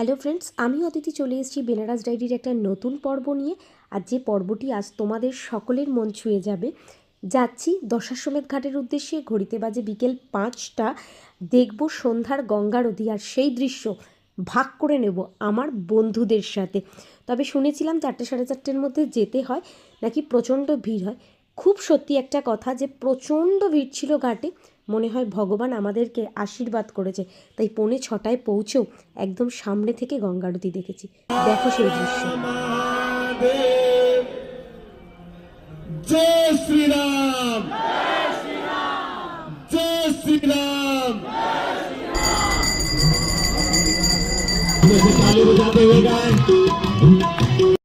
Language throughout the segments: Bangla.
হ্যালো ফ্রেন্ডস আমি অতিথি চলে এসেছি বেনারস ডায়েরির একটা নতুন পর্ব নিয়ে। আর যে পর্বটি আজ তোমাদের সকলের মন ছুঁয়ে যাবে, যাচ্ছি দশাশ্বমেধ ঘাটের উদ্দেশ্যে। ঘড়িতে বাজে বিকেল পাঁচটা। দেখব সন্ধ্যার গঙ্গারতি আর সেই দৃশ্য ভাগ করে নেব আমার বন্ধুদের সাথে। তবে শুনেছিলাম চারটে সাড়ে চারটের মধ্যে যেতে হয়, নাকি প্রচণ্ড ভিড় হয়। খুব সত্যি একটা কথা যে প্রচণ্ড ভিড় ছিল ঘাটে মনে হয় ভগবান আমাদেরকে আশীর্বাদ করেছে তাই পৌনে ছটায় পৌঁছেও একদম সামনে থেকে গঙ্গারতি দেখেছি দেখো সেই দৃশ্য जय श्री राम जय श्री राम ताली बजाते हुए गाएं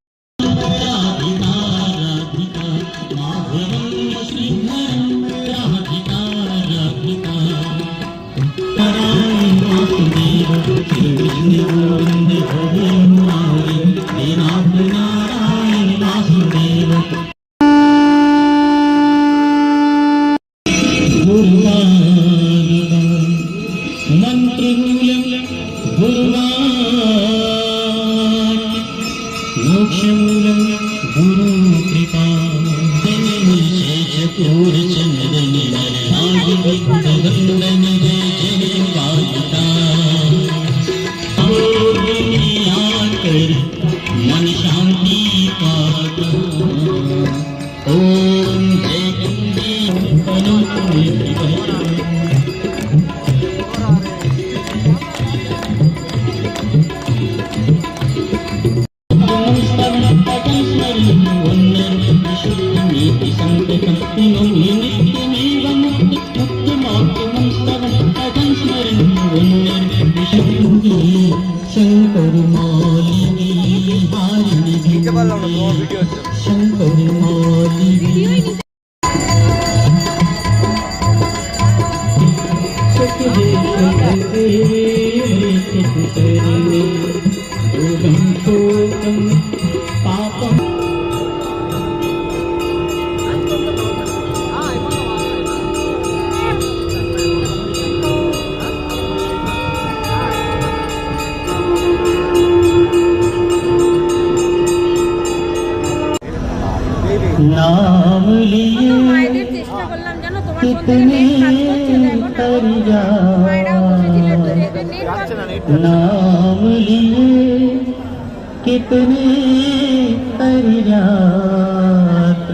मोक्षमूलं गुरुकृपा चन्द्रनिरभागवन्दनिरे जय वायुता શંકર માલિની હારિણી શંકર নেট কাজ করছে না। नाम लिए कितने परिजात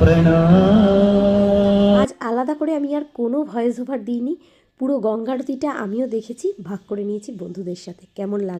प्रणाम আজ আলাদা করে আমি আর কোনো ভয়েস ওভার দিইনি পুরো গঙ্গারতিটা আমিও দেখেছি ভাগ করে নিয়েছি বন্ধুদের সাথে কেমন লাগে